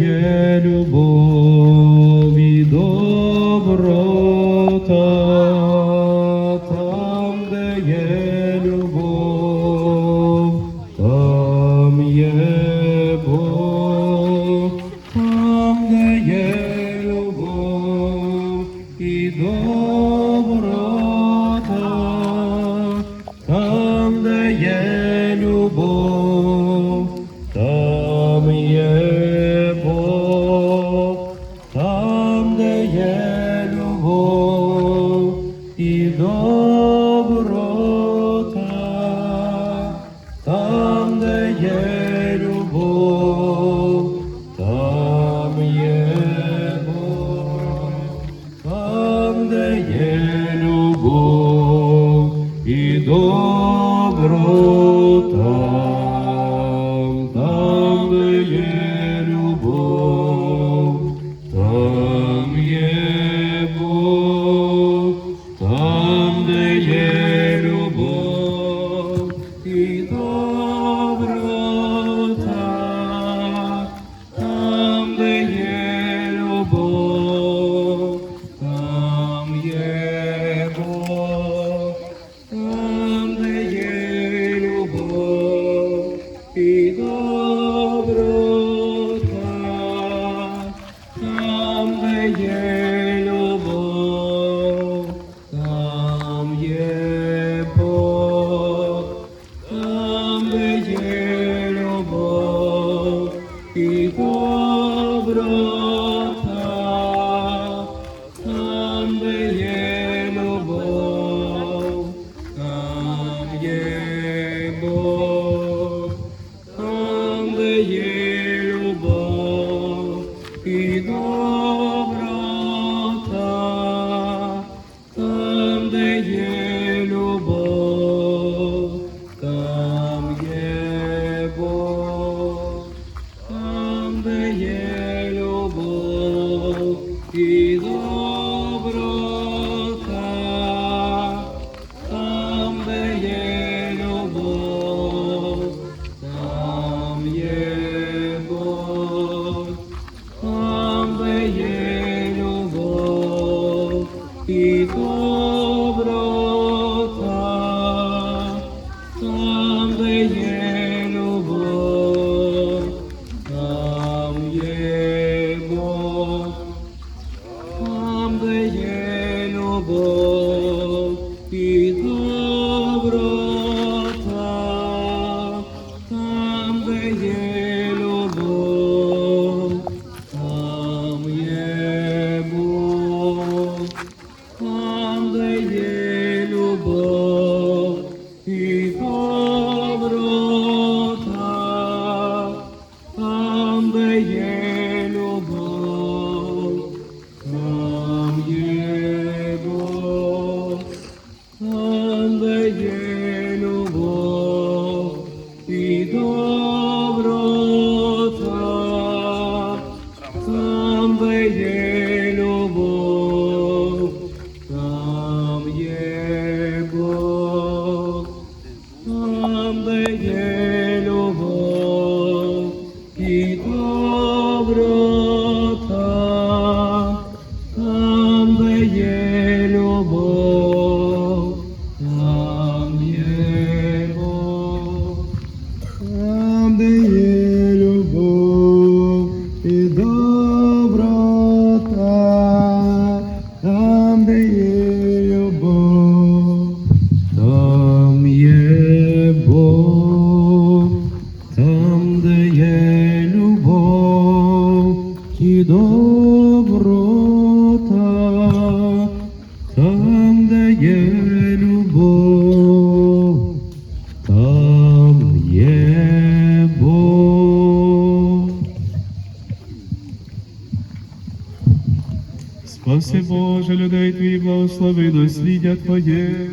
Є любов і доброта, там, де є любов, там є Бог, там, де є любов і доброта, там, де є любов, там є. і доброта, там де є любов, там є Бог, там де є любов, і доброта. доброта, там де є любов, там є Бог, там де є любов і доброта. Спаси Боже людей Твій, благослови дослідя Твоє.